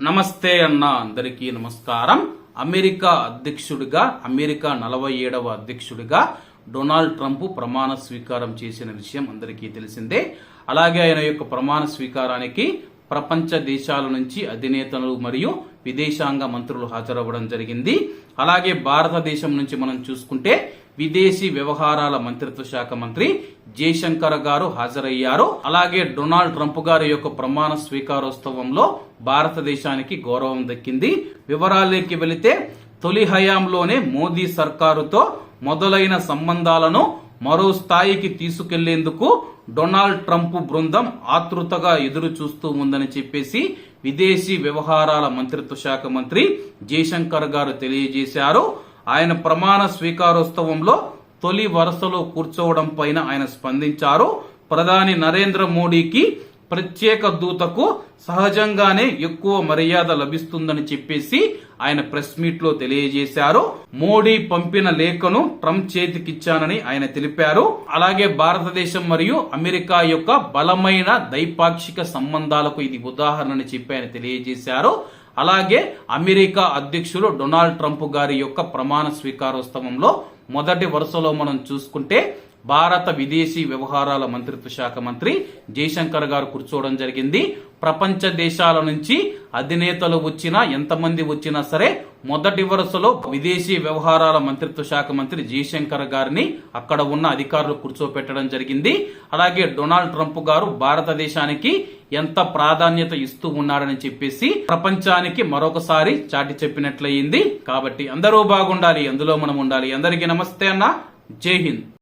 నమస్తే అన్న అందరికీ నమస్కారం. అమెరికా అధ్యక్షుడిగా అమెరికా నలభై ఏడవ అధ్యక్షుడిగా డొనాల్డ్ ట్రంప్ ప్రమాణ స్వీకారం చేసిన విషయం అందరికీ తెలిసిందే. అలాగే ఆయన యొక్క ప్రమాణ స్వీకారానికి ప్రపంచ దేశాల నుంచి అధినేతలు మరియు విదేశాంగ మంత్రులు హాజరవ్వడం జరిగింది. అలాగే భారతదేశం నుంచి మనం చూసుకుంటే విదేశీ వ్యవహారాల మంత్రిత్వ శాఖ మంత్రి జయశంకర్ గారు హాజరయ్యారు. అలాగే డొనాల్డ్ ట్రంప్ గారి యొక్క ప్రమాణ స్వీకారోత్సవంలో భారతదేశానికి గౌరవం దక్కింది. వివరాల్లోకి వెళితే తొలి హయాంలోనే మోదీ సర్కారుతో మొదలైన సంబంధాలను మరో స్థాయికి తీసుకెళ్ళేందుకు డొనాల్డ్ ట్రంప్ బృందం ఆతృతగా ఎదురు చూస్తూ ఉందని చెప్పేసి విదేశీ వ్యవహారాల మంత్రిత్వ శాఖ మంత్రి జయశంకర్ గారు తెలియజేశారు. ఆయన ప్రమాణ స్వీకారోత్సవంలో తొలి వరుసలో కూర్చోవడం పైన ఆయన స్పందించారు. ప్రధాని నరేంద్ర మోడీకి ప్రత్యేక దూతకు సహజంగానే ఎక్కువ మర్యాద లభిస్తుందని చెప్పేసి ఆయన ప్రెస్ మీట్లో తెలియజేశారు. మోడీ పంపిన లేఖను ట్రంప్ చేతికిచ్చానని ఆయన తెలిపారు. అలాగే భారతదేశం మరియు అమెరికా యొక్క బలమైన ద్వైపాక్షిక సంబంధాలకు ఇది ఉదాహరణని చెప్పి ఆయన తెలియజేశారు. అలాగే అమెరికా అధ్యక్షులు డొనాల్డ్ ట్రంప్ గారి యొక్క ప్రమాణ స్వీకారోత్సవంలో మొదటి వరుసలో మనం చూసుకుంటే భారత విదేశీ వ్యవహారాల మంత్రిత్వ శాఖ మంత్రి జయశంకర్ గారు కూర్చోవడం జరిగింది. ప్రపంచ దేశాల నుంచి అధినేతలు వచ్చినా ఎంతమంది వచ్చినా సరే మొదటి వరుసలో విదేశీ వ్యవహారాల మంత్రిత్వ శాఖ మంత్రి జయశంకర్ గారిని అక్కడ ఉన్న అధికారులు కూర్చోపెట్టడం జరిగింది. అలాగే డొనాల్డ్ ట్రంప్ గారు భారతదేశానికి ఎంత ప్రాధాన్యత ఇస్తూ ఉన్నారని చెప్పేసి ప్రపంచానికి మరొకసారి చాటి చెప్పినట్లయింది. కాబట్టి అందరూ బాగుండాలి అందులో మనం ఉండాలి. అందరికీ నమస్తే అన్న. జై హింద్.